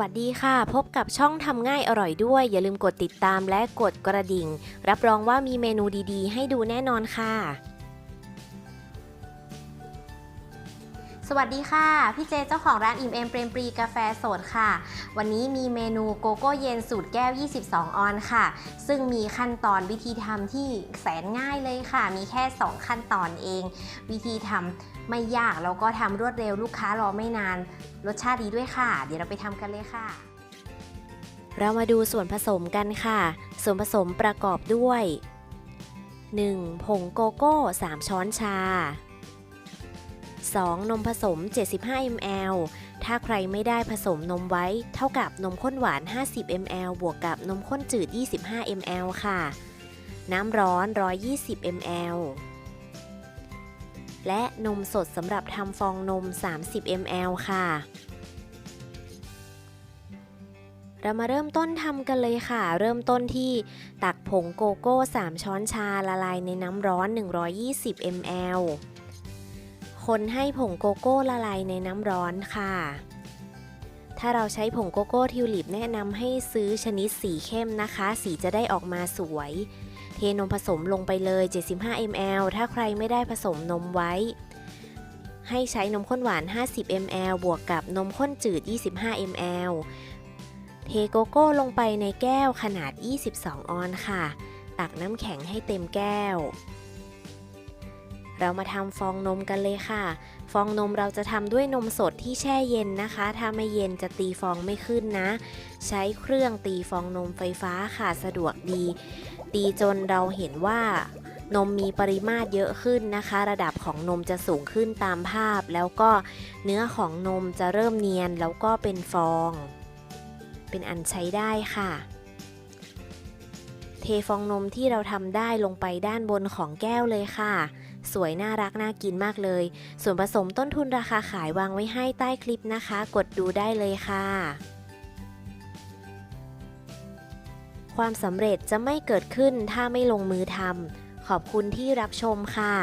วัสดีค่ะ พบกับช่องทำง่ายอร่อยด้วย อย่าลืมกดติดตามและกดกระดิ่ง รับรองว่ามีเมนูดีๆ ให้ดูแน่นอนค่ะ สวัสดีค่ะ พี่เจเจ้าของร้านอิ่มเอมเปรมปรีกาแฟสดค่ะ วันนี้มีเมนูโกโก้เย็นสูตรแก้ว 22 ออนค่ะ ซึ่งมีขั้นตอนวิธีทำที่แสนง่ายเลยค่ะ มีแค่ 2 ขั้นตอนเอง วิธีทำไม่ยากแล้วก็ทำรวดเร็วลูกค้ารอไม่นาน รสชาติดีด้วยค่ะ เดี๋ยวเราไปทำกันเลยค่ะ เรามาดูส่วนผสมกันค่ะ ส่วนผสมประกอบด้วย 1. ผงโกโก้ 3 ช้อนชา 2. นมผสม 75 ml ถ้าใครไม่ได้ผสมนมไว้ เท่ากับนมข้นหวาน 50 ml บวกกับนมข้นจืด 25 ml ค่ะ น้ำร้อน 120 ml และนมสดสำหรับทำฟองนม 30 ml ค่ะ เรามาเริ่มต้นทำกันเลยค่ะ เริ่มต้นที่ตักผงโกโก้ 3 ช้อนชาละลายในน้ำร้อน 120 ml คนให้ผงโกโก้ละลายในน้ำร้อนค่ะ ถ้าเราใช้ผงโกโก้ทิวลิปแนะนำให้ซื้อชนิดสีเข้มนะคะ สีจะได้ออกมาสวย เทนมผสมลงไปเลย 75 ml ถ้าใครไม่ได้ผสมนมไว้ ให้ใช้นมข้นหวาน 50 ml บวกกับนมข้นจืด 25 ml เทโกโก้ลงไปในแก้วขนาด 22 ออนค่ะ ตักน้ำแข็งให้เต็มแก้ว เรามาทำฟองนมกันเลยค่ะ ฟองนมเราจะทำด้วยนมสดที่แช่เย็นนะคะ ถ้าไม่เย็นจะตีฟองไม่ขึ้นนะ ใช้เครื่องตีฟองนมไฟฟ้าค่ะสะดวกดี ตีจนเราเห็นว่านมมีปริมาตรเยอะขึ้นนะคะ ระดับของนมจะสูงขึ้นตามภาพ แล้วก็เนื้อของนมจะเริ่มเนียนแล้วก็เป็นฟอง เป็นอันใช้ได้ค่ะ เทฟองนมที่เราทำได้ลงไปด้านบนของแก้วเลยค่ะ สวยน่ารักน่ากินมากเลย ส่วนผสมต้นทุนราคาขายวางไว้ให้ใต้คลิปนะคะ กดดูได้เลยค่ะ ความสำเร็จจะไม่เกิดขึ้นถ้าไม่ลงมือทำขอบคุณที่รับชมค่ะ